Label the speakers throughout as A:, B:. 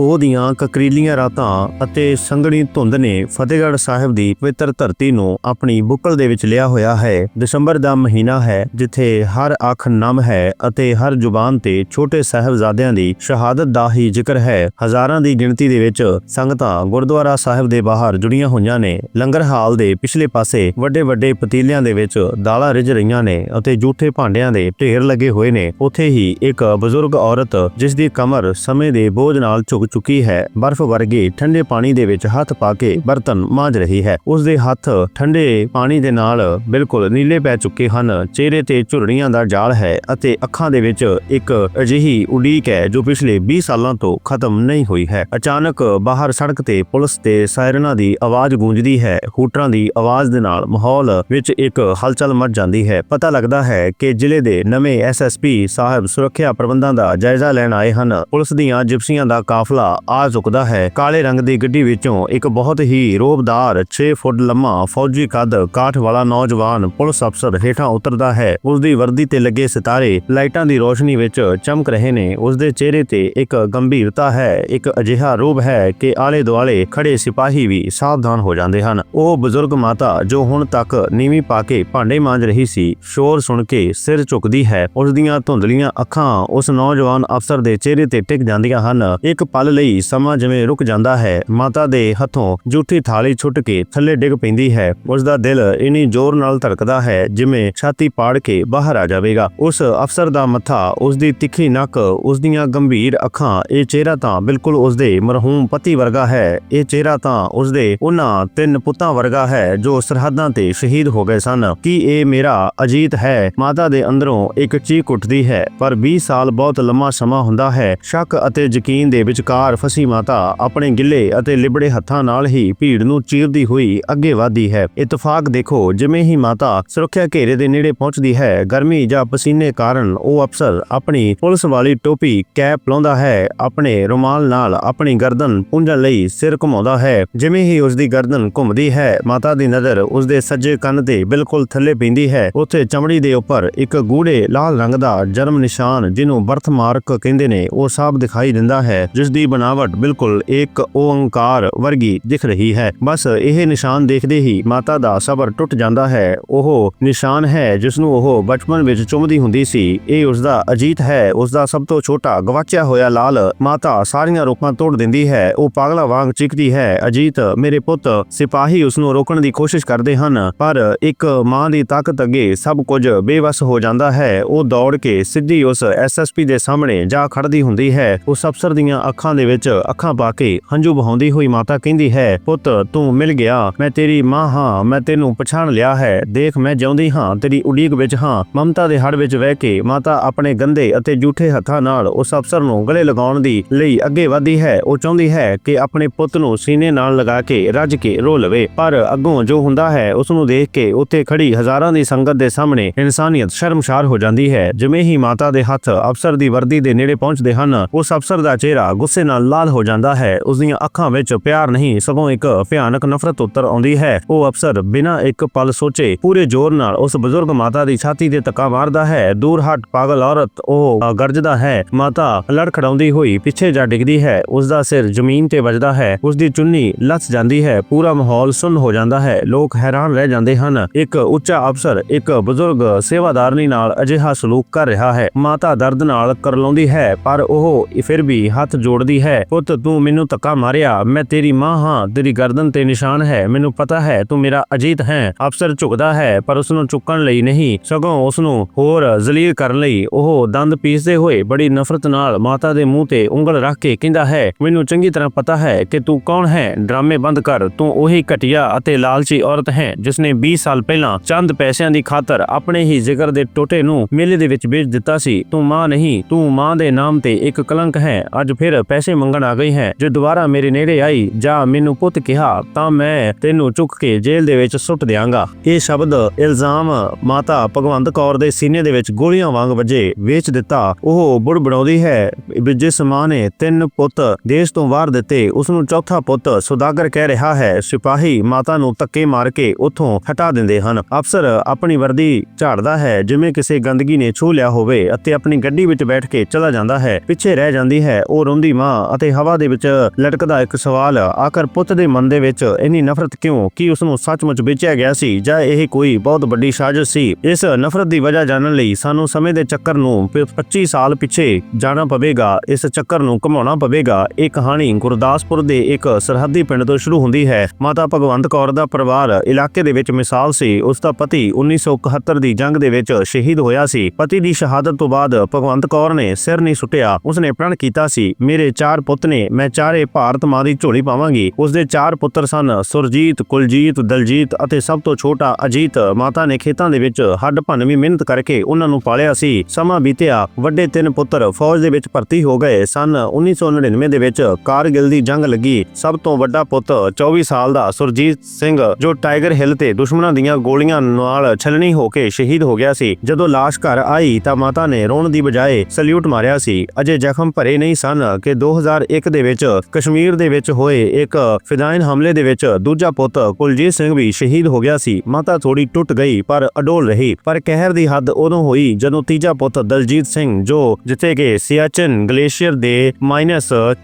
A: ਉਹ ਦੀਆਂ ਕਕਰੀਲੀਆਂ ਰਾਤਾਂ ਅਤੇ ਸੰਘਣੀ ਧੁੰਦ ਨੇ ਫਤਿਹਗੜ੍ਹ ਸਾਹਿਬ ਦੀ ਪਵਿੱਤਰ ਧਰਤੀ ਨੂੰ ਆਪਣੀ ਬੁੱਕਲ ਦੇ ਵਿੱਚ ਲਿਆ ਹੋਇਆ ਹੈ। ਦਸੰਬਰ ਦਾ ਮਹੀਨਾ ਹੈ, ਜਿੱਥੇ ਹਰ ਅੱਖ ਨਮ ਹੈ ਅਤੇ ਹਰ ਜ਼ੁਬਾਨ ਤੇ ਛੋਟੇ ਸਾਹਿਬਜ਼ਾਦਿਆਂ ਦੀ ਸ਼ਹਾਦਤ ਦਾ ਹੀ ਜ਼ਿਕਰ ਹੈ। ਹਜ਼ਾਰਾਂ ਦੀ ਗਿਣਤੀ ਦੇ ਵਿੱਚ ਸੰਗਤਾਂ ਗੁਰਦੁਆਰਾ ਸਾਹਿਬ ਦੇ ਬਾਹਰ ਜੁੜੀਆਂ ਹੋਈਆਂ ਨੇ। ਲੰਗਰ ਹਾਲ ਦੇ ਪਿਛਲੇ ਪਾਸੇ ਵੱਡੇ ਵੱਡੇ ਪਤੀਲਿਆਂ ਦੇ ਵਿੱਚ ਦਾਲਾਂ ਰਿਝ ਰਹੀਆਂ ਨੇ ਅਤੇ ਜੂਠੇ ਭਾਂਡਿਆਂ ਦੇ ਢੇਰ ਲੱਗੇ ਹੋਏ ਨੇ। ਉੱਥੇ ਹੀ ਇੱਕ ਬਜ਼ੁਰਗ ਔਰਤ ਜਿਸ ਦੀ ਕਮਰ ਸਮੇਂ ਦੇ ਬੋਝ ਨਾਲ ਝੁਕ ਚੁੱਕੀ ਹੈ। ਬਰਫ਼ ਵਰਗੇ ਠੰਡੇ ਪਾਣੀ ਦੇ ਵਿੱਚ ਹੱਥ ਪਾ ਕੇ ਬਰਤਨ ਮਾਂਜ ਰਹੀ ਹੈ। ਉਸ ਦੇ ਹੱਥ ਠੰਡੇ ਪਾਣੀ ਦੇ ਨਾਲ ਬਿਲਕੁਲ ਨੀਲੇ ਪੈ ਚੁੱਕੇ ਹਨ। ਚਿਹਰੇ ਤੇ ਝੁਰੜੀਆਂ ਦਾ ਜਾਲ ਹੈ ਅਤੇ ਅੱਖਾਂ ਦੇ ਵਿੱਚ ਇੱਕ ਅਜਿਹੀ ਉਡੀਕ ਹੈ ਜੋ ਪਿਛਲੇ 20 ਸਾਲਾਂ ਤੋਂ ਖਤਮ ਨਹੀਂ ਹੋਈ ਹੈ। ਅਚਾਨਕ ਬਾਹਰ ਸੜਕ ਤੇ ਪੁਲਿਸ ਤੇ ਸਾਇਰਨਾਂ ਦੀ ਆਵਾਜ਼ ਗੂੰਜਦੀ ਹੈ। ਹੂਟਰਾਂ ਦੀ ਆਵਾਜ਼ ਦੇ ਨਾਲ ਮਾਹੌਲ ਵਿੱਚ ਇੱਕ ਹਲਚਲ ਮਚ ਜਾਂਦੀ ਹੈ। ਪਤਾ ਲੱਗਦਾ ਹੈ ਕਿ ਜ਼ਿਲ੍ਹੇ ਦੇ ਨਵੇਂ ਐਸਐਸਪੀ ਸਾਹਿਬ ਸੁਰੱਖਿਆ ਪ੍ਰਬੰਧਾਂ ਦਾ ਜਾਇਜ਼ਾ ਲੈਣ ਆਏ ਹਨ। ਪੁਲਿਸ ਦੀਆਂ ਜਿਪਸੀਆਂ ਦਾ ਕਾਫਲਾ ਆ ਚੁੱਕਦਾ ਹੈ। ਕਾਲੇ ਰੰਗ ਦੀ ਗੱਡੀ ਵਿੱਚੋਂ ਇੱਕ ਬਹੁਤ ਹੀ ਰੋਬਦਾਰ 6 ਫੁੱਟ ਲੰਮਾ ਫੌਜੀ ਕੱਦ ਕਾਠ ਵਾਲਾ ਨੌਜਵਾਨ ਪੁਲਿਸ ਅਫਸਰ ਹੇਠਾਂ ਉਤਰਦਾ ਹੈ। ਉਸ ਦੀ ਵਰਦੀ ਤੇ ਲੱਗੇ ਸਿਤਾਰੇ ਲਾਈਟਾਂ ਦੀ ਰੋਸ਼ਨੀ ਵਿੱਚ ਚਮਕ ਰਹੇ ਨੇ। ਉਸ ਦੇ ਚਿਹਰੇ ਤੇ ਇੱਕ ਗੰਭੀਰਤਾ ਹੈ। ਇੱਕ ਅਜਿਹਾ ਰੂਪ ਹੈ ਕਿ ਆਲੇ ਦੁਆਲੇ ਖੜੇ ਸਿਪਾਹੀ ਵੀ ਸਾਵਧਾਨ ਹੋ ਜਾਂਦੇ ਹਨ। ਉਹ ਬਜ਼ੁਰਗ ਮਾਤਾ ਜੋ ਹੁਣ ਤੱਕ ਨੀਵੀਂ ਪਾ ਕੇ ਭਾਂਡੇ ਮਾਂਜ ਰਹੀ ਸੀ, ਸ਼ੋਰ ਸੁਣ ਕੇ ਸਿਰ ਝੁਕਦੀ ਹੈ। ਉਸ ਦੀਆਂ ਧੁੰਦਲੀਆਂ ਅੱਖਾਂ ਉਸ ਨੌਜਵਾਨ ਅਫਸਰ ਦੇ ਚਿਹਰੇ ਤੇ ਟਿਕ ਜਾਂਦੀਆਂ ਹਨ। ਇੱਕ ਪਲ ਲਈ ਸਮਾਂ ਜਿਵੇਂ ਰੁਕ ਜਾਂਦਾ ਹੈ, ਮਾਤਾ ਦੇ ਹੱਥੋਂ ਜੂਠੀ ਥਾਲੀ ਛੁੱਟ ਕੇ ਥੱਲੇ ਡਿੱਗ ਪੈਂਦੀ ਹੈ। ਉਸ ਦਾ ਦਿਲ ਇਨੀ ਜ਼ੋਰ ਨਾਲ ਧੜਕਦਾ ਹੈ ਜਿਵੇਂ ਛਾਤੀ ਪਾੜ ਕੇ ਬਾਹਰ ਆ ਜਾਵੇਗਾ। ਉਸ ਅਫਸਰ ਦਾ ਮੱਥਾ ਉਸ ਦੀ ਤਿੱਖੀ ਨੱਕ ਉਸ ਦੀਆਂ ਗੰਭੀਰ ਅੱਖਾਂ, ਇਹ ਚਿਹਰਾ ਤਾਂ ਬਿਲਕੁਲ ਉਸ ਦੇ ਮਰਹੂਮ ਪਤੀ ਵਰਗਾ ਹੈ। ਇਹ ਚਿਹਰਾ ਤਾਂ ਉਸ ਦੇ ਉਹਨਾਂ ਤਿੰਨ ਪੁੱਤਾਂ ਵਰਗਾ ਹੈ ਜੋ ਸਰਹੱਦਾਂ ਤੇ ਸ਼ਹੀਦ ਹੋ ਗਏ ਸਨ। ਕੀ ਇਹ ਮੇਰਾ ਅਜੀਤ ਹੈ? ਮਾਤਾ ਦੇ ਅੰਦਰੋਂ ਇੱਕ ਚੀਕ ਉੱਠਦੀ ਹੈ, ਪਰ 20 ਸਾਲ ਬਹੁਤ ਲੰਮਾ ਸਮਾਂ ਹੁੰਦਾ ਹੈ। ਸ਼ੱਕ ਅਤੇ ਯਕੀਨ ਦੇ ਵਿਚਕਾਰ ਫਸੀ ਮਾਤਾ ਆਪਣੇ ਗਿੱਲੇ ਅਤੇ ਲਿਬੜੇ ਹੱਥਾਂ ਨਾਲ ਹੀ ਭੀੜ ਨੂੰ ਚੀਰਦੀ ਹੋਈ ਅੱਗੇ ਵਧਦੀ ਹੈ। ਇਤਫਾਕ ਦੇਖੋ, ਜਿਵੇਂ ਹੀ ਮਾਤਾ ਸੁਰੱਖਿਆ ਘੇਰੇ ਦੇ ਨੇੜੇ ਪਹੁੰਚਦੀ ਹੈ, ਗਰਮੀ ਜਾਂ ਪਸੀਨੇ ਕਾਰਨ ਉਹ ਅਫਸਰ ਆਪਣੀ ਪੁਲਿਸ ਵਾਲੀ ਟੋਪੀ ਕੈਪ ਲਾਉਂਦਾ ਹੈ, ਆਪਣੇ ਰੁਮਾਲ ਨਾਲ ਆਪਣੀ ਗਰਦਨ ਪੁੰਝਣ ਲਈ ਸਿਰ ਘੁਮਾਉਂਦਾ ਹੈ। ਜਿਵੇਂ ਹੀ ਉਸ ਦੀ ਗਰਦਨ ਘੁੰਮਦੀ ਹੈ, ਮਾਤਾ ਦੀ ਨਜ਼ਰ ਉਸ ਦੇ ਸੱਜੇ ਕੰਨ ਤੇ ਬਿਲਕੁਲ ਥੱਲੇ ਪੈਂਦੀ ਹੈ। ਉੱਥੇ ਚਮੜੀ ਦੇ ਉੱਪਰ ਇੱਕ ਗੂੜੇ ਲਾਲ ਰੰਗ ਦਾ ਜਨਮ ਨਿਸ਼ਾਨ, ਜਿਹਨੂੰ ਬਰਥ ਮਾਰਕ ਕਹਿੰਦੇ ਨੇ, ਉਹ ਸਾਫ਼ ਦਿਖਾਈ ਦਿੰਦਾ ਹੈ ਜਿਸ ਦੀ ਬਣਾਵਟ ਬਿਲਕੁਲ ਇੱਕ ਓੰਕਾਰ ਵਰਗੀ ਦਿਖ ਰਹੀ ਹੈ। ਬਸ ਇਹ ਨਿਸ਼ਾਨ ਦੇਖਦੇ ਹੀ ਮਾਤਾ ਦਾ ਸਬਰ ਟੁੱਟ ਜਾਂਦਾ ਹੈ। ਉਹ ਨਿਸ਼ਾਨ ਹੈ ਜਿਸ ਨੂੰ ਉਹ ਬਚਪਨ ਵਿੱਚ ਚੁੰਮਦੀ ਹੁੰਦੀ ਸੀ। ਇਹ ਉਸ ਦਾ ਅਜੀਤ ਹੈ। ਉਸ ਦਾ ਸਭ ਤੋਂ ਛੋਟਾ ਗਵਾਚਿਆ ਹੋਇਆ ਲਾਲ ਮਾਤਾ ਸਾਰੀਆਂ ਰੋਕਾਂ ਤੋੜ ਦਿੰਦੀ ਹੈ। ਉਹ ਪਾਗਲਾ ਵਾਂਗ ਚੀਕਦੀ ਹੈ। ਅਜੀਤ ਮੇਰੇ ਪੁੱਤ, ਸਿਪਾਹੀ ਉਸ ਨੂੰ ਰੋਕਣ ਦੀ ਕੋਸ਼ਿਸ਼ ਕਰਦੇ ਹਨ, ਪਰ ਇੱਕ ਮਾਂ ਦੀ ਤਾਕਤ ਅੱਗੇ ਸਭ ਕੁਝ ਬੇਵਸ ਹੋ ਜਾਂਦਾ ਹੈ। ਉਹ ਦੌੜ ਕੇ ਸਿੱਧੀ ਉਸ ਐਸਐਸਪੀ ਦੇ ਸਾਹਮਣੇ ਜਾ ਖੜਦੀ ਹੁੰਦੀ ਹੈ। ਉਸ ਅਫਸਰ ਦੀਆਂ ਅੱਖਾਂ ਦੇ ਵਿੱਚ ਅੱਖਾਂ ਪਾ ਕੇ ਹੰਝੂ ਬਹਾਉਂਦੀ ਹੋਈ ਮਾਤਾ ਕਹਿੰਦੀ ਹੈ, ਪੁੱਤ, ਤੂੰ ਮਿਲ ਗਿਆ। ਮੈਂ ਤੇਰੀ ਮਾਂ ਹਾਂ। ਮੈਂ ਤੈਨੂੰ ਪਛਾਣ ਲਿਆ ਹੈ। ਦੇਖ, ਮੈਂ ਜਿਉਂਦੀ ਹਾਂ। ਤੇਰੀ ਉਡੀਕ ਵਿੱਚ ਹਾਂ। ਮਮਤਾ ਦੇ ਹੜ ਵਿੱਚ ਵਹਿ ਕੇ ਮਾਤਾ ਆਪਣੇ ਗੰਦੇ ਅਤੇ ਝੂਠੇ ਹੱਥਾਂ ਨਾਲ ਉਸ ਅਫਸਰ ਨੂੰ ਗਲੇ ਲਗਾਉਣ ਦੀ ਲਈ ਅੱਗੇ ਵਧਦੀ ਹੈ। ਉਹ ਚਾਹੁੰਦੀ ਹੈ ਕਿ ਆਪਣੇ ਪੁੱਤ ਨੂੰ ਸੀਨੇ ਨਾਲ ਲਗਾ ਕੇ ਰੱਜ ਕੇ ਰੋ ਲਵੇ। ਪਰ ਅੱਗੋਂ ਜੋ ਹੁੰਦਾ ਹੈ, ਉਸ ਨੂੰ ਦੇਖ ਕੇ ਉੱਥੇ ਖੜੀ ਹਜ਼ਾਰਾਂ ਦੀ ਸੰਗਤ ਦੇ ਸਾਹਮਣੇ ਇਨਸਾਨੀਅਤ ਸ਼ਰਮਸ਼ਾਰ ਹੋ ਜਾਂਦੀ ਹੈ। ਜਿਵੇਂ ਹੀ ਮਾਤਾ ਦੇ ਹੱਥ ਅਫਸਰ ਦੀ ਵਰਦੀ ਦੇ ਨੇੜੇ ਪਹੁੰਚਦੇ ਹਨ, ਉਸ ਅਫਸਰ ਦਾ ਚਿਹਰਾ ਗੁੱਸੇ ਨਾਲ ਲਾਲ ਹੋ ਜਾਂਦਾ ਹੈ। ਉਸ ਦੀਆਂ ਅੱਖਾਂ ਵਿੱਚ ਪਿਆਰ ਨਹੀਂ, ਸਗੋਂ ਇੱਕ ਭਿਆਨਕ ਨਫ਼ਰਤ ਉੱਤਰ ਆਉਂਦੀ ਹੈ। ਉਹ ਅਫਸਰ ਬਿਨਾਂ ਇੱਕ ਪਲ ਸੋਚੇ ਪੂਰੇ ਜ਼ੋਰ ਨਾਲ ਉਸ ਬਜ਼ੁਰਗ ਮਾਤਾ ਦੀ ਛਾਤੀ ਤੇ ਧੱਕਾ ਮਾਰਦਾ ਹੈ। ਦੂਰ ਹਟ ਪਾਗਲ ਔਰਤ, ਉਹ ਗਰਜਦਾ ਹੈ। ਮਾਤਾ ਲੜਖੜਾਉਂਦੀ ਹੋਈ ਪਿੱਛੇ ਜਾ ਡਿੱਗਦੀ ਹੈ। ਉਸ ਦਾ ਸਿਰ ਜ਼ਮੀਨ ਤੇ ਵੱਜਦਾ ਹੈ। ਉਸ ਦੀ ਚੁੰਨੀ ਲੱਥ ਜਾਂਦੀ ਹੈ। ਪੂਰਾ ਮਾਹੌਲ ਸੁੰਨ ਹੋ ਜਾਂਦਾ ਹੈ। ਲੋਕ ਹੈਰਾਨ ਰਹਿ ਜਾਂਦੇ ਹਨ। ਇੱਕ ਉੱਚਾ ਅਫਸਰ, ਇੱਕ ਬਜ਼ੁਰਗ ਸੇਵਾਦਾਰਨੀ ਨਾਲ ਅਜਿਹਾ ਸਲੂਕ ਕਰ ਰਿਹਾ ਹੈ। ਮਾਤਾ ਦਰਦ ਨਾਲ ਕਰਲਾਉਂਦੀ ਹੈ, ਪਰ ਉਹ ਫਿਰ ਵੀ ਹੱਥ ਜੋੜ ਜੋੜਦੀ ਹੈ, ਪੁੱਤ, ਤੂੰ ਮੈਨੂੰ ਧੱਕਾ ਮਾਰਿਆ। ਮੈਂ ਤੇਰੀ ਮਾਂ ਹਾਂ, ਤੇਰੀ ਗਰਦਨ ਤੇ ਨਿਸ਼ਾਨ ਹੈ। ਮੈਨੂੰ ਪਤਾ ਹੈ, ਤੂੰ ਮੇਰਾ ਅਜੀਤ ਹੈ। ਅਫਸਰ ਝੁਕਦਾ ਹੈ, ਪਰ ਉਸ ਨੂੰ ਚੁੱਕਣ ਲਈ ਨਹੀਂ। ਸਗੋਂ ਉਸ ਨੂੰ ਹੋਰ ਜ਼ਲੀਲ ਕਰਨ ਲਈ ਉਹ ਦੰਦ ਪੀਸਦੇ ਹੋਏ ਬੜੀ ਨਫ਼ਰਤ ਨਾਲ ਮਾਤਾ ਦੇ ਮੂੰਹ ਤੇ ਉਂਗਲ ਰੱਖ ਕੇ ਕਹਿੰਦਾ ਹੈ, ਮੈਨੂੰ ਚੰਗੀ ਤਰ੍ਹਾਂ ਪਤਾ ਹੈ ਕਿ ਤੂੰ ਕੌਣ ਹੈ। ਡਰਾਮੇ ਬੰਦ ਕਰ। ਤੂੰ ਉਹੀ ਘਟੀਆ ਅਤੇ ਲਾਲਚੀ ਔਰਤ ਹੈ ਜਿਸ ਨੇ 20 ਸਾਲ ਪਹਿਲਾਂ ਚੰਦ ਪੈਸਿਆਂ ਦੀ ਖਾਤਰ ਆਪਣੇ ਹੀ ਜਿਗਰ ਦੇ ਟੋਟੇ ਨੂੰ ਮੇਲੇ ਦੇ ਵਿੱਚ ਵੇਚ ਦਿੱਤਾ ਸੀ। ਤੂੰ ਮਾਂ ਨਹੀਂ, ਤੂੰ ਮਾਂ ਦੇ ਨਾਮ ਤੇ ਇੱਕ ਕਲੰਕ ਹੈ। ਅੱਜ ਫਿਰ ਪੈਸੇ ਮੰਗਣ ਆ ਗਈ ਹੈ। ਜੇ ਦੁਬਾਰਾ ਮੇਰੇ ਨੇੜੇ ਆਈ, ਜਾਂ ਮੈਨੂੰ ਪੁੱਤ ਕਿਹਾ, ਤਾਂ ਮੈਂ ਤੈਨੂੰ ਚੁੱਕ ਕੇ ਜੇਲ੍ਹ ਦੇ ਵਿੱਚ ਸੁੱਟ ਦਿਆਂਗਾ। ਇਹ ਸ਼ਬਦ ਇਲਜ਼ਾਮ ਮਾਤਾ ਭਗਵੰਤ ਕੌਰ ਦੇ ਸੀਨੇ ਦੇ ਵਿੱਚ ਗੋਲੀਆਂ ਵਾਂਗ ਵੱਜੇ ਵੇਚ ਦਿੱਤਾ। ਉਹ ਬੁੜਬੜਾਉਂਦੀ ਹੈ ਜਿਸ ਮਾਂ ਨੇ ਤਿੰਨ ਪੁੱਤ ਦੇਸ਼ ਤੋਂ ਬਾਹਰ ਦਿੱਤੇ ਉਸ ਨੂੰ ਚੌਥਾ ਪੁੱਤ ਸੁਦਾਗਰ ਕਹਿ ਰਿਹਾ ਹੈ, ਸਿਪਾਹੀ ਮਾਤਾ ਨੂੰ ਧੱਕੇ ਮਾਰ ਕੇ ਉੱਥੋਂ ਹਟਾ ਦਿੰਦੇ ਹਨ। ਅਫਸਰ ਆਪਣੀ ਵਰਦੀ ਝਾੜਦਾ ਹੈ, ਜਿਵੇਂ ਕਿਸੇ ਗੰਦਗੀ ਨੇ ਛੂ ਲਿਆ ਹੋਵੇ ਅਤੇ ਆਪਣੀ ਗੱਡੀ ਵਿੱਚ ਬੈਠ ਕੇ ਚਲਾ ਜਾਂਦਾ ਹੈ। ਪਿੱਛੇ ਰਹਿ ਜਾਂਦੀ ਹੈ, ਉਹ ਰੋਂਦੀ ਮਾਂ ਮਾਂ ਅਤੇ ਹਵਾ ਦੇ ਵਿੱਚ ਲਟਕਦਾ ਇੱਕ ਸਵਾਲ, ਆਖਰ ਪੁੱਤ ਦੇ ਮਨ ਦੇ ਵਿੱਚ ਇੰਨੀ ਨਫ਼ਰਤ ਕਿਉਂ? ਕਿ ਉਸ ਨੂੰ ਸੱਚਮੁੱਚ ਵੇਚਿਆ ਗਿਆ ਸੀ? ਜਾਂ ਇਹ ਕੋਈ ਬਹੁਤ ਵੱਡੀ ਸਾਜ਼ਿਸ਼ ਸੀ? ਇਸ ਨਫ਼ਰਤ ਦੀ ਵਜ੍ਹਾ ਜਾਣਨ ਲਈ ਸਾਨੂੰ ਸਮੇਂ ਦੇ ਚੱਕਰ ਨੂੰ 25 ਸਾਲ ਪਿੱਛੇ ਜਾਣਾ ਪਵੇਗਾ। ਇਸ ਚੱਕਰ ਨੂੰ ਘੁਮਾਉਣਾ ਪਵੇਗਾ। ਇਹ ਕਹਾਣੀ ਗੁਰਦਾਸਪੁਰ ਦੇ ਇੱਕ ਸਰਹੱਦੀ ਪਿੰਡ ਤੋਂ ਸ਼ੁਰੂ ਹੁੰਦੀ ਹੈ। ਮਾਤਾ ਭਗਵੰਤ ਕੌਰ ਦਾ ਪਰਿਵਾਰ ਇਲਾਕੇ ਦੇ ਵਿੱਚ ਮਿਸਾਲ ਸੀ। ਉਸ ਦਾ ਪਤੀ 1971 ਦੀ ਜੰਗ ਦੇ ਵਿੱਚ ਸ਼ਹੀਦ ਹੋਇਆ ਸੀ। ਪਤੀ ਦੀ ਸ਼ਹਾਦਤ ਤੋਂ ਬਾਅਦ ਭਗਵੰਤ ਕੌਰ ਨੇ ਸਿਰ ਨਹੀਂ ਸੁੱਟਿਆ। ਉਸਨੇ ਪ੍ਰਣ ਕੀਤਾ ਸੀ, ਮੇਰੇ ਚਾਰ ਪੁੱਤ ਨੇ, ਮੈਂ ਚਾਰੇ ਭਾਰਤ ਮਾਂ ਦੀ ਝੋਲੀ ਪਾਵਾਂਗੀ। ਉਸਦੇ ਚਾਰ ਪੁੱਤਰ ਸਨ, ਸੁਰਜੀਤ, ਕੁਲਜੀਤ, ਦਲਜੀਤ ਅਤੇ ਸਭ ਤੋਂ ਛੋਟਾ ਅਜੀਤ। ਮਾਤਾ ਨੇ ਖੇਤਾਂ ਦੇ ਵਿੱਚ ਹੱਡ ਭੰਨਵੀਂ ਮਿਹਨਤ ਕਰਕੇ ਉਹਨਾਂ ਨੂੰ ਪਾਲਿਆ ਸੀ। ਸਮਾਂ ਬੀਤਿਆ, ਵੱਡੇ ਤਿੰਨ ਪੁੱਤਰ ਫੌਜ ਦੇ ਵਿੱਚ ਭਰਤੀ ਹੋ ਗਏ ਸਨ। 1999 ਦੇ ਵਿੱਚ ਕਾਰਗਿਲ ਦੀ ਜੰਗ ਲੱਗੀ। ਸਭ ਤੋਂ ਵੱਡਾ ਪੁੱਤ 24 ਸਾਲ ਦਾ ਸੁਰਜੀਤ ਸਿੰਘ, ਜੋ ਟਾਈਗਰ ਹਿੱਲ ਤੇ ਦੁਸ਼ਮਣਾਂ ਦੀਆਂ ਗੋਲੀਆਂ ਨਾਲ ਛਲਣੀ ਹੋ ਕੇ ਸ਼ਹੀਦ ਹੋ ਗਿਆ ਸੀ। ਜਦੋਂ ਲਾਸ਼ ਘਰ ਆਈ ਤਾਂ ਮਾਤਾ ਨੇ ਰੋਣ ਦੀ ਬਜਾਏ ਸਲੂਟ ਮਾਰਿਆ ਸੀ। ਅਜੇ ਜ਼ਖਮ ਭਰੇ ਨਹੀਂ ਸਨ ਕਿ 2001 ਦੇ ਵਿੱਚ ਕਸ਼ਮੀਰ ਦੇ ਵਿੱਚ ਹੋਏ ਇੱਕ ਫਿਦਾਇਨ ਹਮਲੇ ਦੇ ਵਿੱਚ ਦੂਜਾ ਪੁੱਤ ਕੁਲਜੀਤ ਸਿੰਘ ਵੀ ਸ਼ਹੀਦ ਹੋ ਗਿਆ ਸੀ। ਮਾਤਾ ਥੋੜੀ ਟੁੱਟ ਗਈ, ਪਰ ਅਡੋਲ ਰਹੀ। ਪਰ ਕਹਿਰ ਦੀ ਹੱਦ ਉਦੋਂ ਹੋਈ ਜਦੋਂ ਤੀਜਾ ਪੁੱਤ ਦਲਜੀਤ ਸਿੰਘ, ਜੋ ਜਿੱਥੇ ਕਿ ਸਿਆਚਨ ਗਲੇਸ਼ੀਅਰ ਦੇ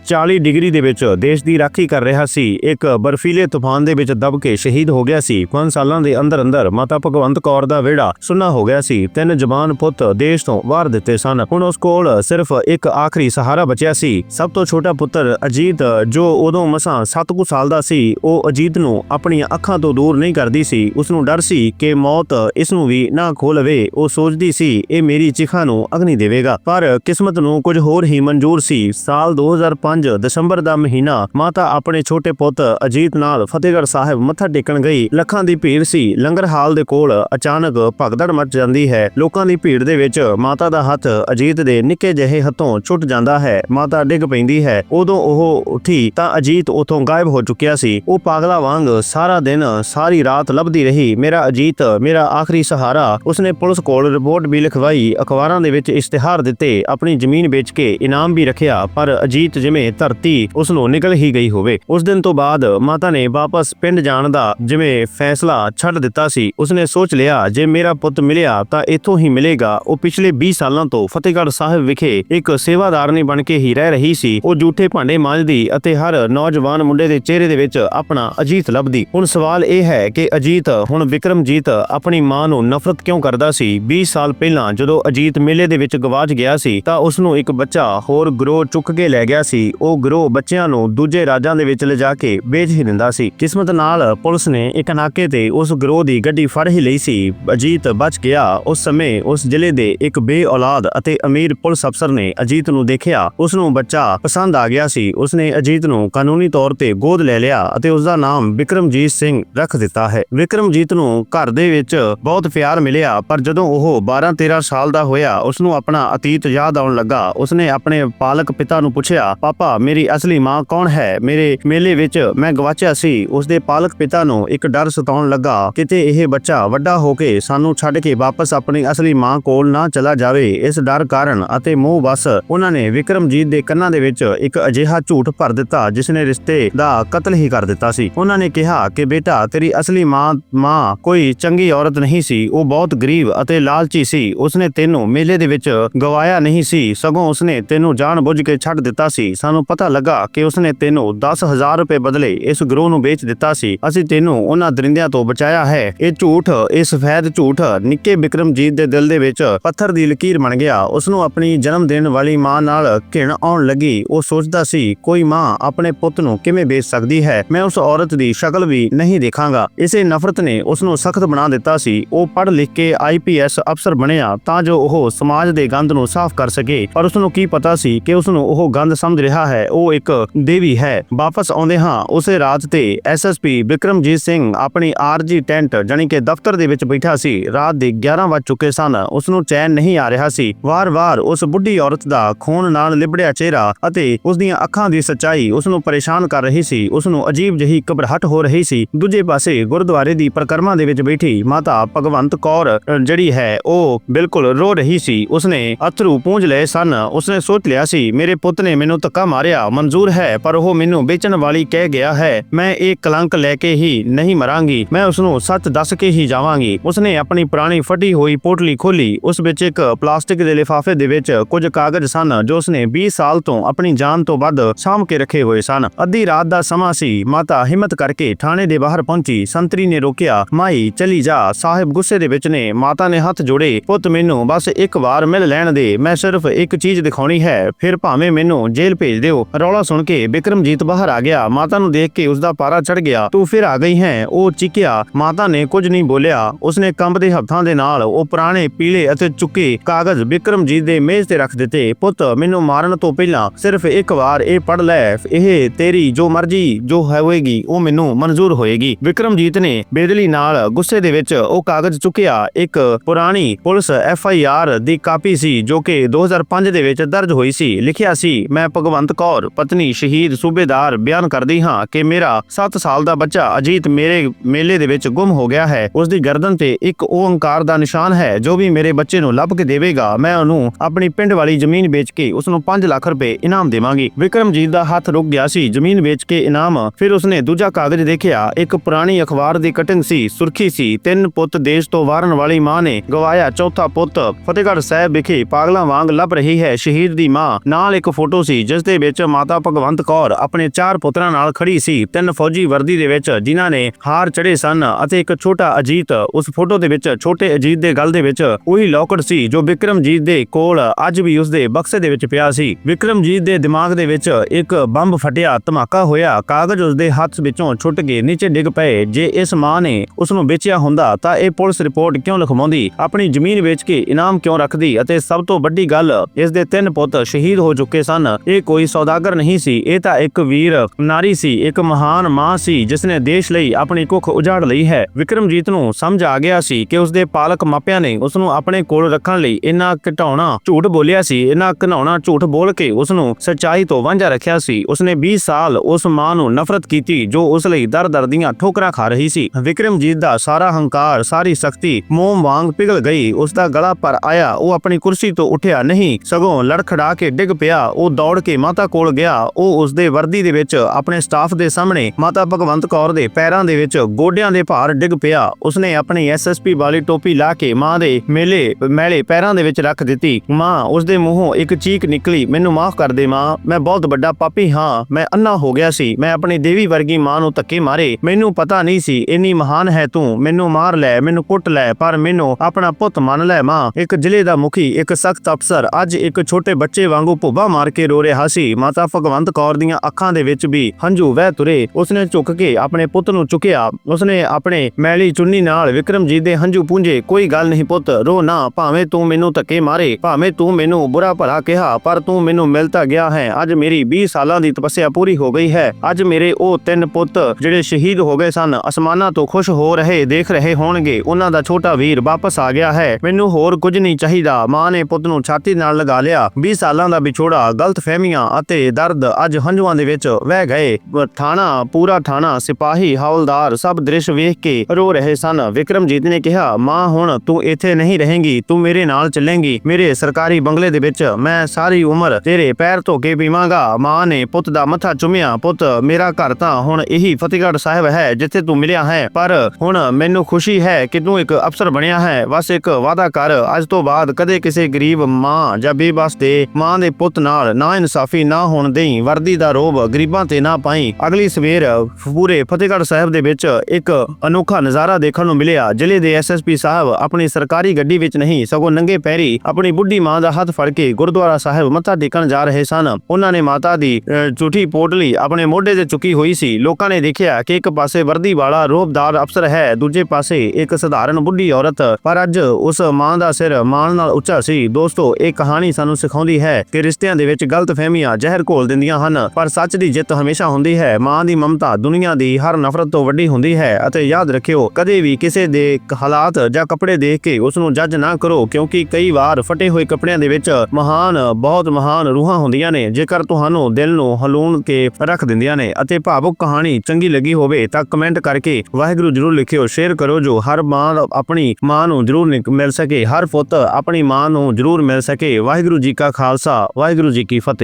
A: 40 ਡਿਗਰੀ ਦੇ ਵਿੱਚ ਦੇਸ਼ ਦੀ ਰਾਖੀ ਕਰ ਰਿਹਾ ਸੀ, ਇੱਕ ਬਰਫੀਲੇ ਤੂਫਾਨ ਦੇ ਵਿੱਚ ਦਬ ਕੇ ਸ਼ਹੀਦ ਹੋ ਗਿਆ ਸੀ। 5 ਸਾਲਾਂ ਦੇ ਅੰਦਰ ਅੰਦਰ ਮਾਤਾ ਭਗਵੰਤ ਕੌਰ ਦਾ ਵਿਹੜਾ ਸੁੰਨਾ ਹੋ ਗਿਆ ਸੀ। ਤਿੰਨ ਜਵਾਨ ਪੁੱਤ ਦੇਸ਼ ਤੋਂ ਵਾਰ ਦਿੱਤੇ ਸਨ। ਹੁਣ ਉਸ ਕੋਲ ਸਿਰਫ ਇੱਕ ਆਖਰੀ ਸਹਾਰਾ ਬਚਿਆ ਸੀ। ਸਭ ਤੋਂ ਛੋਟਾ ਪੁੱਤਰ ਅਜੀਤ, ਜੋ ਉਦੋਂ ਮਸਾਂ 7 ਕੁ ਸਾਲ ਦਾ ਸੀ, ਉਹ ਅਜੀਤ ਨੂੰ ਆਪਣੀਆਂ ਅੱਖਾਂ ਤੋਂ ਦੂਰ ਨਹੀਂ ਕਰਦੀ ਸੀ। ਉਸ ਨੂੰ ਡਰ ਸੀ ਕਿ ਮੌਤ ਇਸ ਨੂੰ ਵੀ ਨਾ ਖੋ ਉਹ ਸੋਚਦੀ ਸੀ, ਇਹ ਮੇਰੀ ਚਿਖਾ ਨੂੰ ਅਗਨੀ ਦੇਵੇਗਾ। ਪਰ ਕਿਸਮਤ ਨੂੰ ਕੁਝ ਹੋਰ ਹੀ ਮਨਜ਼ੂਰ ਸੀ। ਸਾਲ 2005 ਦਸੰਬਰ ਦਾ ਮਹੀਨਾ, ਮਾਤਾ ਆਪਣੇ ਛੋਟੇ ਪੁੱਤ ਅਜੀਤ ਨਾਲ ਫਤਿਹਗੜ੍ਹ ਸਾਹਿਬ ਮੱਥਾ ਟੇਕਣ ਗਈ। ਲੱਖਾਂ ਦੀ ਭੀੜ ਸੀ। ਲੰਗਰ ਹਾਲ ਦੇ ਕੋਲ ਅਚਾਨਕ ਭਗਦੜ ਮਚ ਜਾਂਦੀ ਹੈ। ਲੋਕਾਂ ਦੀ ਭੀੜ ਦੇ ਵਿੱਚ ਮਾਤਾ ਦਾ ਹੱਥ ਅਜੀਤ ਦੇ ਨਿੱਕੇ ਜਿਹੇ ਹੱਥੋਂ ਛੁੱਟ ਜਾਂਦਾ ਹੈ। ਮਾਤਾ ਡਿੱਗ ਪੈਂਦੀ ਹੈ। ਉਦੋਂ ਉਹ ਉੱਠੀ ਤਾਂ ਅਜੀਤ ਉਥੋਂ ਗਾਇਬ ਹੋ ਚੁੱਕਿਆ ਸੀ। ਉਹ ਪਾਗਲਾ ਵਾਂਗ ਸਾਰਾ ਦਿਨ ਸਾਰੀ ਰਾਤ ਲੱਭਦੀ ਰਹੀ। ਮੇਰਾ ਅਜੀਤ, ਮੇਰਾ ਆਖਰੀ ਸਹਾਰਾ, ਉਸਨੇ ਪੁਲਿਸ ਕੋਲ ਰਿਪੋਰਟ ਵੀ ਲਿਖਵਾਈ। ਅਖਬਾਰਾਂ ਦੇ ਵਿੱਚ ਇਸ਼ਤਿਹਾਰ ਦਿੱਤੇ। ਆਪਣੀ ਜ਼ਮੀਨ ਵੇਚ ਕੇ ਇਨਾਮ ਵੀ ਰੱਖਿਆ, ਪਰ ਅਜੀਤ ਜਿਵੇਂ ਧਰਤੀ ਉਸ ਨੂੰ ਨਿਕਲ ਹੀ ਗਈ ਹੋਵੇ। ਉਸ ਦਿਨ ਤੋਂ ਬਾਅਦ ਮਾਤਾ ਨੇ ਵਾਪਸ ਪਿੰਡ ਜਾਣ ਦਾ ਜਿਵੇਂ ਫੈਸਲਾ ਛੱਡ ਦਿੱਤਾ ਸੀ। ਉਸਨੇ ਸੋਚ ਲਿਆ, ਜੇ ਮੇਰਾ ਪੁੱਤ ਮਿਲਿਆ ਤਾਂ ਇੱਥੋਂ ਹੀ ਮਿਲੇਗਾ। ਉਹ ਪਿਛਲੇ 20 ਸਾਲਾਂ ਤੋਂ ਫਤਿਹਗੜ੍ਹ ਸਾਹਿਬ ਵਿਖੇ ਇੱਕ ਸੇਵਾਦਾਰਨੀ ਬਣ ਕੇ ਹੀ ਰਹਿ ਰਹੀ ਸੀ। ਉਹ ਜੂਠੇ ਭਾਂਡੇ ਮਾਂਜਦੀ ਅਤੇ ਹਰ ਨੌਜਵਾਨ ਮੁੰਡੇ ਦੇ ਚਿਹਰੇ ਦੇ ਵਿੱਚ ਆਪਣਾ ਅਜੀਤ ਲੱਭਦੀ। ਹੁਣ ਸਵਾਲ ਇਹ ਹੈ ਕਿ ਅਜੀਤ ਹੁਣ ਵਿਕਰਮਜੀਤ ਆਪਣੀ ਮਾਂ ਨੂੰ ਨਫ਼ਰਤ ਕਿਉਂ ਕਰਦਾ ਸੀ? 20 ਸਾਲ ਪਹਿਲਾਂ ਜਦੋਂ ਅਜੀਤ ਮੇਲੇ ਦੇ ਵਿੱਚ ਗਵਾਚ ਗਿਆ ਸੀ, ਤਾਂ ਉਸ ਨੂੰ ਇੱਕ ਬੱਚਾ ਹੋਰ ਗਰੋਹ ਚੁੱਕ ਕੇ ਲੈ ਗਿਆ ਸੀ। ਉਹ ਗਰੋਹ ਬੱਚਿਆਂ ਨੂੰ ਦੂਜੇ ਰਾਜਾਂ ਦੇ ਵਿੱਚ ਲਿਜਾ ਕੇ ਵੇਚ ਹੀ ਦਿੰਦਾ ਸੀ। ਕਿਸਮਤ ਨਾਲ ਪੁਲਿਸ ਨੇ ਇੱਕ ਨਾਕੇ ਤੇ ਉਸ ਗਰੋਹ ਦੀ ਗੱਡੀ ਫੜ ਹੀ ਲਈ ਸੀ। ਅਜੀਤ ਬਚ ਗਿਆ। ਉਸ ਸਮੇਂ ਉਸ ਜ਼ਿਲ੍ਹੇ ਦੇ ਇੱਕ ਬੇ ਔਲਾਦ ਅਤੇ ਅਮੀਰ ਪੁਲਿਸ ਅਫਸਰ ਨੇ ਅਜੀਤ ਨੂੰ ਦੇਖਿਆ। ਉਸ ਨੂੰ ਬੱਚਾ ਪਸੰਦ ਆ ਗਿਆ ਸੀ। ਉਸਨੇ ਅਜੀਤ ਨੂੰ ਕਾਨੂੰਨੀ ਤੌਰ ਤੇ ਗੋਦ ਲੈ ਲਿਆ ਅਤੇ ਉਸ ਦਾ ਨਾਮ ਵਿਕਰਮਜੀਤ ਸਿੰਘ ਰੱਖ ਦਿੱਤਾ ਹੈ। ਵਿਕਰਮਜੀਤ ਨੂੰ ਘਰ ਦੇ ਵਿੱਚ ਬਹੁਤ ਪਿਆਰ ਮਿਲਿਆ, ਪਰ ਜਦੋਂ ਉਹ 12-13 ਸਾਲ ਦਾ ਹੋਇਆ ਉਸ ਨੂੰ ਆਪਣਾ ਅਤੀਤ ਯਾਦ ਆਉਣ ਲੱਗਾ। ਉਸ ਆਪਣੇ ਪਾਲਕ ਪਿਤਾ ਨੂੰ ਪੁੱਛਿਆ, ਪਾਪਾ, ਮੇਰੀ ਅਸਲੀ ਮਾਂ ਕੌਣ ਹੈ? ਮੇਰੇ ਮੇਲੇ ਵਿੱਚ ਮੈਂ ਗਵਾਚਿਆ ਸੀ। ਉਸ ਦੇ ਪਾਲਕ ਪਿਤਾ ਨੂੰ ਇੱਕ ਡਰ ਸਤਾਉਣ ਲੱਗਾ, ਕਿਤੇ ਇਹ ਬੱਚਾ ਵੱਡਾ ਹੋ ਕੇ ਸਾਨੂੰ ਛੱਡ ਕੇ ਵਾਪਸ ਆਪਣੀ ਅਸਲੀ ਮਾਂ ਕੋਲ ਨਾ ਚਲਾ ਜਾਵੇ। ਇਸ ਡਰ ਕਾਰਨ ਅਤੇ ਮੋਹ ਬਸ ਉਹਨਾਂ ਨੇ ਵਿਕਰਮਜੀਤ ਦੇ ਕੰਨਾਂ ਦੇ ਵਿੱਚ ਇੱਕ ਅਜਿਹਾ ਝੂਠ ਭਰ ਦਿੱਤਾ ਜਿਸ ਨੇ ਰਿਸ਼ਤੇ ਦਾ ਕਤਲ ਹੀ ਕਰ ਦਿੱਤਾ ਸੀ। ਉਹਨਾਂ ਨੇ ਕਿਹਾ ਕਿ, ਬੇਟਾ, ਤੇਰੀ ਅਸਲੀ ਮਾਂ ਮਾਂ ਕੋਈ ਚੰਗੀ ਔਰਤ ਨਹੀਂ ਸੀ। ਉਹ ਬਹੁਤ ਗਰੀਬ ਅਤੇ ਲਾਲਚੀ ਸੀ। ਉਸਨੇ ਤੈਨੂੰ ਮੇਲੇ ਦੇ ਵਿੱਚ ਗਵਾਇਆ ਨਹੀਂ ਸੀ। ਸਗੋਂ ਉਸਨੇ ਤੈਨੂੰ ਜਾਣ-ਬੁੱਝ ਕੇ ਛੱਡ ਦਿੱਤਾ ਸੀ। ਸਾਨੂੰ ਪਤਾ ਲੱਗਾ ਕਿ ਉਸਨੇ ਤੈਨੂੰ 10000 ਰੁਪਏ ਬਦਲੇ ਇਸ ਗਰੋਹ ਨੂੰ ਵੇਚ ਦਿੱਤਾ ਸੀ। ਅਸੀਂ ਤੈਨੂੰ ਉਹਨਾਂ ਦਰਿੰਦਿਆਂ ਤੋਂ ਬਚਾਇਆ ਹੈ। ਇਹ ਝੂਠ, ਇਹ ਸਫੈਦ ਝੂਠ ਨਿੱਕੇ ਵਿਕਰਮਜੀਤ ਦੇ ਦਿਲ ਦੇ ਵਿੱਚ ਪੱਥਰ ਦੀ ਲਕੀਰ ਬਣ ਗਿਆ। ਉਸ ਨੂੰ ਆਪਣੀ ਜਨਮ ਦੇਣ ਵਾਲੀ ਮਾਂ ਨਾਲ ਘਿਣ ਆਉਣ ਲੱਗੀ। ਉਹ ਸੋਚਦਾ ਸੀ, ਕੋਈ ਮਾਂ ਆਪਣੇ ਪੁੱਤ ਨੂੰ ਕਿਵੇਂ ਵੇਚ ਸਕਦੀ ਹੈ? ਮੈਂ ਉਸ ਔਰਤ ਦੀ ਸ਼ਕਲ ਵੀ ਨਹੀਂ ਦੇਖਾਂਗਾ। ਇਸੇ ਨਫ਼ਰਤ ਨੇ ਉਸ ਨੂੰ ਸਖਤ ਬਣਾ ਦਿੱਤਾ ਸੀ। ਉਹ ਪੜ੍ਹ ਲਿਖ ਕੇ ਆਈਪੀਐਸ ਅਫਸਰ ਬਣਿਆ ਤਾਂ ਜੋ ਉਹ ਸਮਾਜ ਦੇ ਗੰਦ ਨੂੰ ਸਾਫ਼ ਕਰ ਸਕੇ। ਪਰ ਉਸ ਨੂੰ ਕੀ ਪਤਾ ਸੀ ਕਿ ਉਸ ਨੂੰ ਉਹ ਗੰਦ ਸਮਝ ਰਿਹਾ ਹੈ, ਉਹ ਇੱਕ ਦੇਵੀ ਹੈ। ਵਾਪਸ ਆਉਂਦੇ ਹਾਂ ਉਸੇ ਰਾਤ ਤੇ ਐਸਐਸਪੀ ਵਿਕਰਮਜੀਤ ਸਿੰਘ ਆਪਣੀ ਆਰਜੀ ਟੈਂਟ ਜਾਨੀ ਕਿ ਦਫ਼ਤਰ ਦੇ ਵਿੱਚ ਬੈਠਾ ਸੀ। ਰਾਤ ਦੇ 11 ਵੱਜ ਚੁੱਕੇ ਸਨ। ਉਸ ਨੂੰ ਚੈਨ ਨਹੀਂ ਆ ਰਿਹਾ ਸੀ। ਵਾਰ-ਵਾਰ ਉਸ ਬੁੱਢੀ ਔਰਤ ਦਾ ਖੂਨ ਨਾਲ ਲਿਬੜਿਆ ਚਿਹਰਾ ਅਤੇ ਉਸ ਦੀਆਂ ਅੱਖਾਂ ਦੀ ਸੱਚਾਈ ਉਸ ਨੂੰ ਪਰੇਸ਼ਾਨ ਕਰ ਰਹੀ ਸੀ। ਉਸ ਨੂੰ ਅਜੀਬ ਜਿਹੀ ਘਬਰਾਹਟ ਹੋ ਰਹੀ ਸੀ। ਦੂਜੇ ਪਾਸੇ ਗੁਰਦੁਆਰੇ ਦੀ ਪ੍ਰਕਰਮਾ ਦੇ ਵਿੱਚ ਬੈਠੀ ਮਾਤਾ ਭਗਵੰਤ ਕੌਰ ਜਿਹੜੀ ਹੈ, ਉਹ ਬਿਲਕੁਲ ਰੋ ਰਹੀ ਸੀ। ਉਸਨੇ ਅਥਰੂ ਪੂੰਝ ਲਏ ਸਨ। ਉਸਨੇ ਸੋਚ ਲਿਆ ਸੀ, ਮੇਰੇ ਪੁੱਤ ਨੇ ਮੈਨੂੰ ਧੱਕਾ ਮਾਰਿਆ, ਮਨਜ਼ੂਰ ਹੈ, ਪਰ ਉਹ ਮੈਨੂੰ ਵੇਚਣ ਵਾਲੀ ਕਹਿ ਗਿਆ ਹੈ, ਮੈਂ ਇਹ ਕਲੰਕ ਲੈ ਕੇ ਹੀ ਨਹੀਂ ਮਰਾਂਗੀ। ਮੈਂ ਉਸ ਨੂੰ ਸੱਚ ਦੱਸ ਕੇ ਹੀ ਜਾਵਾਂਗੀ। ਉਸਨੇ ਆਪਣੀ ਪੁਰਾਣੀ ਫਟੀ ਹੋਈ ਪੋਟਲੀ ਖੋਲੀ ਉਸ ਵਿੱਚ ਇੱਕ ਪਲਾਸਟਿਕ ਦੇ ਲਿਫਾਫੇ ਦੇ ਵਿੱਚ ਕੁਝ ਕਾਗਜ਼ ਸਨ, ਜੋ ਉਸਨੇ 20 ਸਾਲ ਤੋਂ ਆਪਣੀ ਜਾਨ ਤੋਂ ਵੱਧ ਸਾਂਭ ਕੇ ਰੱਖੇ ਹੋਏ ਸਨ। ਅੱਧੀ ਰਾਤ ਦਾ ਸਮਾਂ ਸੀ। ਮਾਤਾ ਹਿੰਮਤ ਕਰਕੇ ਥਾਣੇ ਦੇ ਬਾਹਰ ਪਹੁੰਚੀ। ਸੰਤਰੀ ਨੇ ਰੋਕਿਆ, ਮਾਈ, ਚਲੀ ਜਾ। ਸਾਹਿਬ ਗੁੱਸੇ ਦੇ ਵਿੱਚ ਨੇ। ਮਾਤਾ ਨੇ ਹੱਥ ਜੋੜੇ, ਪੁੱਤ, ਮੈਨੂੰ ਬਸ ਇੱਕ ਵਾਰ ਮਿਲ ਲੈਣ ਦੇ। ਮੈਂ ਸਿਰਫ ਇੱਕ ਚੀਜ਼ ਦਿਖਾਉਣੀ ਹੈ। ਫਿਰ ਭਾਵੇਂ ਮੈਨੂੰ ਜੇਲ੍ਹ ਭੇਜ ਦਿਓ। ਰੌਲਾ ਸੁਣ ਕੇ ਵਿਕਰਮਜੀਤ ਬਾਹਰ ਆ ਗਿਆ। ਮਾਤਾ ਨੂੰ ਦੇਖ ਕੇ ਉਸਦਾ ਪਾਰਾ ਚੜ ਗਿਆ। ਤੂੰ ਫਿਰ ਆ ਗਈ ਹੈ? ਉਹ ਚੀਕਿਆ। ਮਾਤਾ ਨੇ ਕੁਝ ਨਹੀਂ ਬੋਲਿਆ। ਉਸਨੇ ਕੰਬਦੇ ਹੱਥਾਂ ਦੇ ਨਾਲ ਉਹ ਪੁਰਾਣੇ, ਪੀਲੇ ਅਤੇ ਚੁੱਕੇ ਕਾਗਜ਼ ਵਿਕਰਮਜੀਤ ਦੇ ਮੇਜ਼ ਤੇ ਰੱਖ ਦਿੱਤੇ। ਪੁੱਤ, ਮੈਨੂੰ ਮਾਰਨ ਤੋਂ ਪਹਿਲਾਂ ਸਿਰਫ ਇੱਕ ਵਾਰ ਇਹ ਪੜ ਲੈ, ਇਹ ਤੇਰੀ ਜੋ ਮਰਜ਼ੀ, ਜੋ ਹੋਵੇਗੀ ਉਹ ਮੈਨੂੰ ਮਨਜ਼ੂਰ ਹੋਏਗੀ। ਵਿਕਰਮਜੀਤ ਨੇ ਬੇਦਲੀ ਨਾਲ ਗੁੱਸੇ ਦੇ ਵਿੱਚ ਉਹ ਕਾਗਜ਼ ਚੁੱਕਿਆ। ਇੱਕ ਪੁਰਾਣੀ ਪੁਲਿਸ ਐਫ ਆਈ ਆਰ ਦੀ ਕਾਪੀ ਸੀ, ਜੋ ਕਿ 2005 ਦੇ ਵਿੱਚ ਦਰਜ ਹੋਈ ਸੀ। ਲਿਖਿਆ ਸੀ, ਮੈਂ ਭਗਵੰਤ ਕੌਰ, ਪਤਨੀ ਸ਼ਹੀਦ ਸੂਬੇਦਾਰ ਬਿਆਨ ਕਰਦੀ ਹਾਂ ਕਿ ਮੇਰਾ 7 ਸਾਲ ਦਾ ਬੱਚਾ ਅਜੀਤ ਮੇਰੇ ਮੇਲੇ ਦੇ ਵਿੱਚ ਗੁੰਮ ਹੋ ਗਿਆ ਹੈ। ਉਸ ਦੀ ਗਰਦਨ ਤੇ ਇੱਕ ਓੰਕਾਰ ਦਾ ਨਿਸ਼ਾਨ ਹੈ, ਜੋ ਵੀ ਮੇਰੇ ਬੱਚੇ ਨੂੰ ਲੱਭ ਕੇ ਦੇਵੇਗਾ, ਮੈਂ ਉਹਨੂੰ ਆਪਣੀ ਪਿੰਡ ਵਾਲੀ ਜ਼ਮੀਨ ਵੇਚ ਕੇ ਉਸ ਨੂੰ 5 ਲੱਖ ਰੁਪਏ ਇਨਾਮ ਦੇਵਾਂਗੀ। ਵਿਕਰਮਜੀਤ ਦਾ ਹੱਥ ਰੁਕ ਗਿਆ ਸੀ, ਜ਼ਮੀਨ ਵੇਚ ਕੇ ਇਨਾਮ। ਫਿਰ ਉਸਨੇ ਦੂਜਾ ਕਾਗਜ਼ ਦੇਖਿਆ, ਇੱਕ ਪੁਰਾਣੀ ਅਖਬਾਰ ਦੀ ਕਟਿੰਗ ਸੀ, ਸੁਰਖੀ ਸੀ। ਤਿੰਨ ਪੁੱਤ ਦੇਸ਼ ਤੋਂ ਵਾਰਨ ਵਾਲੀ ਮਾਂ ਨੇ ਗਵਾਇਆ ਚੌਥਾ ਪੁੱਤ। ਫਤਿਹਗੜ੍ਹ ਸਾਹਿਬ ਵਿਖੇ ਪਾਗਲਾਂ ਵਾਂਗ ਲੱਭ ਰਹੀ ਹੈ ਸ਼ਹੀਦ ਦੀ ਮਾਂ। ਨਾਲ ਇੱਕ ਫੋਟੋ ਸੀ, ਜਿਸ ਦੇ ਵਿੱਚ ਮਾਤਾ ਭਗਵੰਤ ਕੌਰ ਆਪਣੇ ਚਾਰ ਪੁੱਤਰਾਂ ਨਾਲ ਖੜੀ ਸੀ। ਤਿੰਨ ਫੌਜੀ ਵਰਦੀ ਦੇ ਵਿੱਚ ਜਿਨ੍ਹਾਂ ਨੇ ਹਾਰ ਚੜੇ ਸਨ ਅਤੇ ਇੱਕ ਛੋਟਾ ਅਜੀਤ, ਉਸ ਫੋਟੋ ਦੇ ਵਿੱਚ ਛੋਟੇ ਅਜੀਤ ਦੇ ਗਲ ਦੇ ਵਿੱਚ ਉਹੀ ਲੋਕਟ ਸੀ, ਜੋ ਵਿਕਰਮਜੀਤ ਦੇ ਕੋਲ ਅੱਜ ਵੀ ਉਸ ਦੇ ਬਕਸੇ ਦੇ ਵਿੱਚ ਪਿਆ ਸੀ। ਵਿਕਰਮਜੀਤ ਦੇ ਦਿਮਾਗ ਦੇ ਵਿੱਚ ਇੱਕ ਬੰਬ ਫਟਿਆ, ਧਮਾਕਾ ਹੋਇਆ। ਕਾਗਜ਼ ਉਸ ਦੇ ਹੱਥ ਵਿੱਚੋਂ ਛੁੱਟ ਕੇ ਨੀਚੇ ਡਿੱਗ ਪਏ। ਜੇ ਇਸ ਮਾਂ ਨੇ ਉਸ ਨੂੰ ਵੇਚਿਆ ਹੁੰਦਾ, ਤਾਂ ਇਹ ਪੁਲਿਸ ਰਿਪੋਰਟ ਕਿਉਂ ਲਿਖਵਾਉਂਦੀ? ਆਪਣੀ ਜ਼ਮੀਨ ਵੇਚ ਕੇ ਇਨਾਮ ਕਿਉਂ ਰੱਖਦੀ? ਅਤੇ ਸਭ ਤੋਂ ਵੱਡੀ ਗੱਲ, ਇਸ ਦੇ ਤਿੰਨ ਪੁੱਤ ਸ਼ਹੀਦ ਹੋ ਚੁੱਕੇ ਸਨ। ਇਹ ਕੋਈ ਸੌਦਾਗਰ ਨਹੀਂ ਸੀ। ਇਹ ਤਾਂ ਇੱਕ ਵੀਰ ਨਾਰੀ ਸੀ, ਇੱਕ ਮਹਾਨ ਮਾਂ ਸੀ ਜਿਸ ਨੇ ਦੇਸ਼ ਲਈ ਆਪਣੀ ਕੁੱਖ ਉਜਾੜ ਲਈ ਹੈ। ਵਿਕਰਮਜੀਤ ਨੂੰ ਸਮਝ ਆ ਗਿਆ ਸੀ ਕਿ ਉਸ ਦੇ ਪਾਲਕ ਮਾਪਿਆਂ ਨੇ ਉਸ ਨੂੰ ਆਪਣੇ ਕੋਲ ਰੱਖਣ ਲਈ ਇੰਨਾ ਘਟਾਉਣਾ ਝੂਠ ਬੋਲਿਆ ਸੀ। ਇੰਨਾ ਘਨਾਉਣਾ ਝੂਠ ਬੋਲ ਕੇ ਉਸ ਨੂੰ ਸੱਚਾਈ ਤੋਂ ਵਾਂਝਾ ਰੱਖਿਆ ਸੀ। ਉਸਨੇ 20 ਸਾਲ ਉਸ ਮਾਂ ਨੂੰ ਨਫ਼ਰਤ ਕੀਤੀ ਜੋ ਉਸ ਲਈ ਦਰ-ਦਰ ਦੀਆਂ ਠੋਕਰਾਂ ਖਾ ਰਹੀ ਸੀ। ਵਿਕਰਮਜੀਤ ਦਾ ਸਾਰਾ ਹੰਕਾਰ, ਸਾਰੀ ਸ਼ਕਤੀ ਮੋਮ ਵਾਂਗ ਪਿਘਲ ਗਈ। ਉਸ ਦਾ ਗਲਾ ਪਰ ਆਇਆ, ਉਹ ਆਪਣੀ ਕੁਰਸੀ ਤੋਂ ਉੱਠਿਆ ਨਹੀਂ, ਸਗੋਂ ਲੜਖੜਾ ਕੇ ਡਿੱਗ ਪਿਆ। ਉਹ ਦੌੜ ਕੇ ਮਾਤਾ ਕੋਲ ਗਿਆ। ਉਹ ਉਸ ਦੇ ਵਰਦੀ ਦੇ ਵਿੱਚ, ਆਪਣੇ ਸਟਾਫ ਦੇ ਸਾਹਮਣੇ, ਮਾਤਾ ਭਗਵੰਤ ਕੌਰ ਦੇ ਪੈਰਾਂ ਦੇ ਵਿੱਚ ਗੋਡਿਆਂ ਦੇ ਭਾਰ ਡਿੱਗ ਪਿਆ। ਉਸਨੇ ਆਪਣੀ ਐਸਐਸਪੀ ਵਾਲੀ ਟੋਪੀ ਲਾ ਕੇ ਮਾਂ ਦੇ ਮੇਲੇ, ਮੈਲੇ ਪੈਰਾਂ ਦੇ ਵਿੱਚ ਰੱਖ ਦਿੱਤੀ। ਮਾਂ ਉਸ ਦੇ ਮੂੰਹੋਂ ਇੱਕ ਚੀਕ ਨਿਕਲੀ। ਮੈਨੂੰ ਮਾਫ ਕਰ ਦੇ ਮਾਂ। ਮੈਂ ਬਹੁਤ ਵੱਡਾ ਪਾਪੀ ਹਾਂ। ਮੈਂ ਅੰਨਾ ਹੋ ਗਿਆ ਸੀ। ਮੈਂ ਆਪਣੀ ਦੇਵੀ ਵਰਗੀ ਮਾਂ ਨੂੰ ਧੱਕੇ ਮਾਰੇ। ਮੈਨੂੰ ਪਤਾ ਨਹੀਂ ਸੀ, ਇੰਨੀ ਮਹਾਨ ਹੈ ਤੂੰ। ਮੈਨੂੰ ਮਾਰ ਲੈ, ਮੈਨੂੰ ਕੁੱਟ ਲੈ, ਪਰ ਮੈਨੂੰ ਆਪਣਾ ਪੁੱਤ ਮੰਨ ਲੈ ਮਾਂ। ਇੱਕ ਜ਼ਿਲ੍ਹੇ ਦਾ ਮੁਖੀ, ਇੱਕ ਸਖਤ ਅਫਸਰ, ਅੱਜ ਇੱਕ ਛੋਟੇ ਬੱਚੇ ਵਾਂਗੂ ਭੁੱਬਾ ਮਾਰ ਕੇ ਰੋ ਰਿਹਾ ਸੀ। ਮਾਤਾ ਭਗਵੰਤ ਕੌਰ ਦੀਆਂ ਅੱਖਾਂ ਦੇ ਵਿੱਚ ਵੀ ਹੰਝੂ ਵਹਿ ਤੁਰੇ। ਉਸਨੇ ਝੁੱਕ ਕੇ ਆਪਣੇ ਪੁੱਤ ਨੂੰ ਚੁੱਕਿਆ। ਉਸਨੇ ਆਪਣੇ ਮੈਲੀ ਚੁੰਨੀ ਨਾਲ ਵਿਕਰਮਜੀਤ ਦੇ ਹੰਝੂ ਪੂੰਝੇ। ਕੋਈ ਗੱਲ ਨਹੀਂ ਪੁੱਤ, ਰੋ ਨਾ। ਭਾਵੇਂ ਤੂੰ ਮੈਨੂੰ ਧੱਕੇ ਮਾਰੇ, ਭਾਵੇਂ ਤੂੰ ਮੈਨੂੰ ਬੁਰਾ ਭਲਾ ਕਿਹਾ, ਪਰ ਤੂੰ ਮੈਨੂੰ ਮਿਲਤਾ ਗਿਆ ਹੈ। ਅੱਜ ਮੇਰੀ 20 ਸਾਲਾਂ ਦੀ ਤਪੱਸਿਆ ਪੂਰੀ ਹੋ ਗਈ ਹੈ। ਅੱਜ ਮੇਰੇ ਉਹ ਤਿੰਨ ਪੁੱਤ ਜਿਹੜੇ ਸ਼ਹੀਦ ਹੋ ਗਏ ਸਨ, ਅਸਮਾਨਾਂ ਤੋਂ ਖੁਸ਼ ਹੋ ਰਹੇ, ਦੇਖ ਰਹੇ ਹੋਣਗੇ। ਉਹਨਾਂ ਦਾ ਛੋਟਾ ਵੀਰ ਵਾਪਸ ਆ ਗਿਆ ਹੈ। ਮੈਨੂੰ ਹੋਰ ਕੁਝ ਨਹੀਂ ਚਾਹੀਦਾ। ਮਾਂ ਨੇ ਪੁੱਤ ਨੂੰ ਛਾਤੀ ਨਾਲ ਲਗਾ ਲਿਆ। 20 ਸਾਲਾਂ ਦਾ ਵਿਛੋੜਾ ਗਲਤ ਫਹਿਮੀਆਂ ਅਤੇ ਦਰਦ ਅੱਜ ਹੰਝੂਆਂ ਦੇ ਵਿੱਚ ਵਹਿ ਗਏ। ਥਾਣਾ, ਪੂਰਾ ਥਾਣਾ, ਸਿਪਾਹੀ ਹੌਲਦਾਰ ਸਭ ਦ੍ਰਿਸ਼ ਵੇਖ ਕੇ ਰੋ ਰਹੇ ਸਨ। ਵਿਕਰਮਜੀਤ ਨੇ ਕਿਹਾ, ਮਾਂ, ਹੁਣ ਤੂੰ ਇੱਥੇ ਨਹੀਂ ਰਹੇਂਗੀ। ਤੂੰ ਮੇਰੇ ਨਾਲ ਚੱਲੇਂਗੀ। ਮੇਰੇ ਸਰਕਾਰੀ ਬੰਗਲੇ ਦੇ ਵਿੱਚ ਮੈਂ ਸਾਰੀ ਉਮਰ ਤੇਰੇ ਪੈਰ ਧੋ ਕੇ ਪੀਵਾਂਗਾ। ਮਾਂ ਨੇ ਪੁੱਤ ਦਾ ਮੱਥਾ ਚੁੰਮਿਆ। ਪੁੱਤ, ਮੇਰਾ ਘਰ ਤਾਂ ਹੁਣ ਇਹੀ ਫਤਿਹਗੜ੍ਹ ਸਾਹਿਬ ਹੈ, ਜਿੱਥੇ ਤੂੰ ਮਿਲਿਆ ਹੈ। ਪਰ ਹੁਣ ਮੈਨੂੰ ਖੁਸ਼ੀ ਹੈ ਕਿ ਤੂੰ ਇੱਕ ਅਫਸਰ ਬਣਿਆ ਹੈ। ਬਸ ਇੱਕ ਵਾਅਦਾ ਕਰ, ਅੱਜ ਤੋਂ ਬਾਅਦ ਕਦੇ ਕਿਸੇ ਗਰੀਬ ਮਾਂ ਜਾਂ ਬੇਬਸ ਦੇ ਮਾਂ ਦੇ ਪੁੱਤ ਨਾਲ ਨਾ ਇਨਸਾਫੀ, ਨਾ ਹੋਣ ਦੇਈ। ਵਰਦੀ ਦਾ ਰੋਬ ਗਰੀਬਾਂ ਤੇ ਨਾ ਪਾਈ। ਅਗਲੀ ਸਵੇਰ ਪੂਰੇ ਫਤਿਹਗੜ੍ਹ ਸਾਹਿਬ ਦੇ ਵਿੱਚ ਇੱਕ ਅਨੋਖਾ ਨਜ਼ਾਰਾ ਦੇਖਣ ਨੂੰ ਮਿਲਿਆ। ਜ਼ਿਲ੍ਹੇ ਦੇ ਐਸਐਸਪੀ ਸਾਹਿਬ ਆਪਣੀ ਸਰਕਾਰੀ ਗੱਡੀ ਵਿੱਚ ਨਹੀਂ, ਸਗੋਂ ਨੰਗੇ ਪੈਰੀ ਆਪਣੀ ਬੁੱਢੀ ਮਾਂ ਦਾ ਹੱਥ ਫੜ ਕੇ ਗੁਰਦੁਆਰਾ ਸਾਹਿਬ ਮੱਥਾ ਟੇਕਣ ਜਾ ਰਹੇ ਸਨ। ਉਹਨਾਂ ਨੇ ਮਾਤਾ ਦੀ ਅ, ਝੂਠੀ ਪੋਟਲੀ ਆਪਣੇ ਮੋਢੇ ਤੇ ਚੁੱਕੀ ਹੋਈ ਸੀ। ਲੋਕਾਂ ਨੇ ਦੇਖਿਆ ਕਿ ਇੱਕ ਪਾਸੇ ਵਰਦੀ ਵਾਲਾ ਰੋਬਦਾਰ ਅਫਸਰ ਹੈ ਦੂਜੇ ਪਾਸੇ ਇੱਕ ਸਧਾਰਨ ਬੁੱਢੀ ਔਰਤ। ਪਰ ਅੱਜ ਉਸ ਮਾਂ ਦਾ ਸਿਰ ਮਾਣ ਨਾਲ ਉੱਚਾ ਸੀ। ਦੋਸਤੋ ਇਹ ਕਹਾਣੀ ਸਾਨੂੰ ਸਿਖਾਉਂਦੀ ਹੈ ਕਿ ਰਿਸ਼ਤਿਆਂ ਦੇ ਵਿੱਚ ਗਲਤ ਫਹਿਮੀਆਂ ਜ਼ਹਿਰ ਘੋਲ ਦਿੰਦੀਆਂ ਹਨ। ਪਰ ਸੱਚ ਦੀ ਜਿੱਤ ਹਮੇਸ਼ਾ ਹੁੰਦੀ ਹੈ। ਮਾਂ ਦੀ ਮਮਤਾ ਦੁਨੀਆ ਦੀ ਹਰ ਨਫ਼ਰਤ ਤੋਂ ਵੱਡੀ ਹੁੰਦੀ ਹੈ ਅਤੇ ਯਾਦ ਰੱਖਿਓ ਕਦੇ ਵੀ ਕਿਸੇ ਦੇ ਹਾਲਾਤ ਜਾਂ ਕੱਪੜੇ ਦੇਖ ਕੇ ਉਸ ਨੂੰ ਜੱਜ ਨਾ ਕਰੋ ਕਿਉਂਕਿ ਕਈ ਵਾਰ ਫਟੇ ਹੋਏ ਕੱਪੜਿਆਂ ਦੇ ਵਿੱਚ ਮਹਾਨ ਬਹੁਤ ਮਹਾਨ ਰੂਹਾਂ ਹੁੰਦੀਆਂ ਨੇ। ਜੇਕਰ ਤੁਹਾਨੂੰ ਦਿਲ ਨੂੰ ਹਲੂਣ ਕੇ ਰੱਖ ਦਿੰਦੀਆਂ ਨੇ ਅਤੇ ਭਾਵੁਕ ਕਹਾਣੀ ਚੰਗੀ ਲੱਗੀ ਹੋਵੇ ਤਾਂ ਕਮੈਂਟ ਕਰਕੇ ਵਾਹਿਗੁਰੂ ਜਰੂਰ ਲਿਖਿਓ, ਸ਼ੇਅਰ ਕਰੋ ਜੋ ਹਰ ਮਾਂ ਆਪਣੀ ਮਾਂ ਨੂੰ ਜਰੂਰ ਨਿਕ- ਮਿਲ ਸਕੇ, ਹਰ ਪੁੱਤ ਆਪਣੀ ਮਾਂ ਨੂੰ ਜਰੂਰ ਮਿਲ ਸਕੇ। ਵਾਹਿਗੁਰੂ ਜੀ ਕਾ ਖਾਲਸਾ, ਵਾਹਿਗੁਰੂ ਜੀ ਕੀ ਫਤਿਹ।